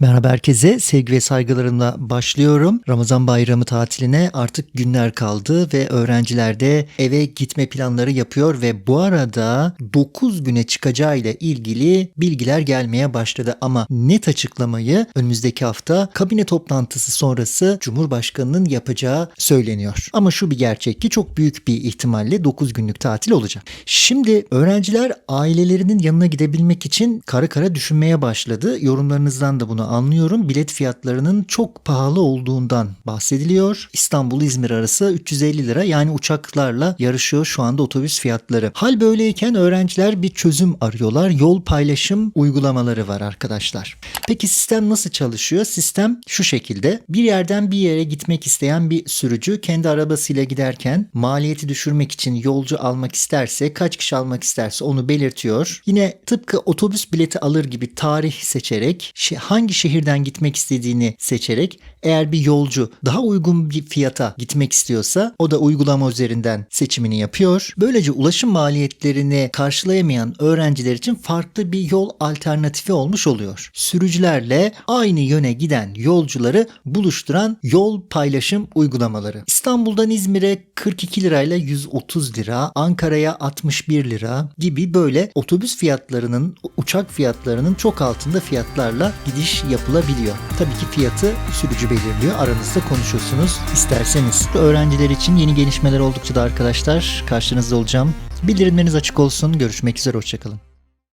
Merhaba herkese, sevgi ve saygılarımla başlıyorum. Ramazan bayramı tatiline artık günler kaldı ve öğrenciler de eve gitme planları yapıyor ve bu arada 9 güne çıkacağı ile ilgili bilgiler gelmeye başladı ama net açıklamayı önümüzdeki hafta kabine toplantısı sonrası Cumhurbaşkanı'nın yapacağı söyleniyor. Ama şu bir gerçek ki çok büyük bir ihtimalle 9 günlük tatil olacak. Şimdi öğrenciler ailelerinin yanına gidebilmek için kara kara düşünmeye başladı. Yorumlarınızdan da bunu anlıyorum. Bilet fiyatlarının çok pahalı olduğundan bahsediliyor. İstanbul-İzmir arası 350 lira yani uçaklarla yarışıyor şu anda otobüs fiyatları. Hal böyleyken öğrenciler bir çözüm arıyorlar. Yol paylaşım uygulamaları var arkadaşlar. Peki sistem nasıl çalışıyor? Sistem şu şekilde. Bir yerden bir yere gitmek isteyen bir sürücü kendi arabasıyla giderken maliyeti düşürmek için yolcu almak isterse kaç kişi almak isterse onu belirtiyor. Yine tıpkı otobüs bileti alır gibi tarih seçerek hangi şehirden gitmek istediğini seçerek eğer bir yolcu daha uygun bir fiyata gitmek istiyorsa o da uygulama üzerinden seçimini yapıyor. Böylece ulaşım maliyetlerini karşılayamayan öğrenciler için farklı bir yol alternatifi olmuş oluyor. Sürücülerle aynı yöne giden yolcuları buluşturan yol paylaşım uygulamaları. İstanbul'dan İzmir'e 42 lirayla 130 lira, Ankara'ya 61 lira gibi böyle otobüs fiyatlarının, uçak fiyatlarının çok altında fiyatlarla gidiş yapılabiliyor. Tabii ki fiyatı sürücü belirliyor. Aranızda konuşursunuz isterseniz. Öğrenciler için yeni gelişmeler oldukça da arkadaşlar karşınızda olacağım. Bildirimleriniz açık olsun. Görüşmek üzere. Hoşçakalın.